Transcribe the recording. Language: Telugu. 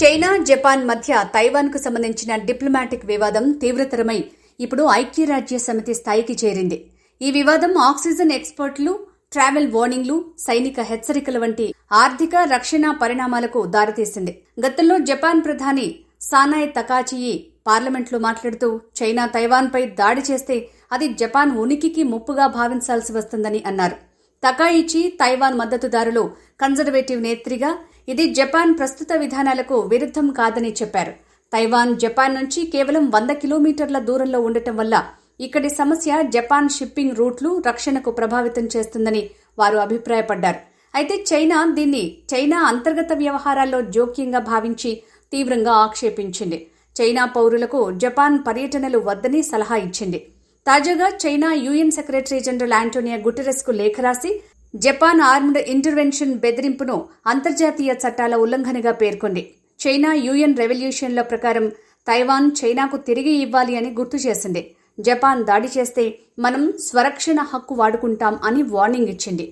చైనా జపాన్ మధ్య తైవాన్కు సంబంధించిన డిప్లొమాటిక్ వివాదం తీవ్రతరమై ఇప్పుడు ఐక్యరాజ్య సమితి స్థాయికి చేరింది. ఈ వివాదం ఆక్సిజన్ ఎక్స్పోర్ట్లు ట్రావెల్ వార్నింగ్లు సైనిక హెచ్చరికల వంటి ఆర్థిక రక్షణ పరిణామాలకు దారితీసింది. గతంలో జపాన్ ప్రధాని సానాయ్ తకాచియి పార్లమెంట్లో మాట్లాడుతూ చైనా తైవాన్పై దాడి చేస్తే అది జపాన్ ఉనికికి ముప్పుగా భావించాల్సి వస్తుందని అన్నారు. తకాయిచి తైవాన్ మద్దతుదారులు కన్జర్వేటివ్ నేత్రిగా ఇది జపాన్ ప్రస్తుత విధానాలకు విరుద్ధం కాదని చెప్పారు. తైవాన్ జపాన్ నుంచి కేవలం వంద కిలోమీటర్ల దూరంలో ఉండటం వల్ల ఇక్కడి సమస్య జపాన్ షిప్పింగ్ రూట్లు రక్షణకు ప్రభావితం చేస్తుందని వారు అభిప్రాయపడ్డారు. అయితే చైనా దీన్ని చైనా అంతర్గత వ్యవహారాల్లో జోక్యంగా భావించి తీవ్రంగా ఆక్షేపించింది. చైనా పౌరులకు జపాన్ పర్యటనలు వద్దని సలహా ఇచ్చింది. తాజాగా China UN secretary general Antonio గుటెరెస్కు లేఖ రాసి జపాన్ ఆర్మ్డ్ ఇంటర్వెన్షన్ బెదిరింపును అంతర్జాతీయ చట్టాల ఉల్లంఘనగా పేర్కొంది. చైనా యుఎన్ రెవల్యూషన్ల ప్రకారం తైవాన్ చైనాకు తిరిగి ఇవ్వాలి అని గుర్తు చేసింది. జపాన్ దాడి చేస్తే మనం స్వరక్షణ హక్కు వాడుకుంటాం అని వార్నింగ్ ఇచ్చింది.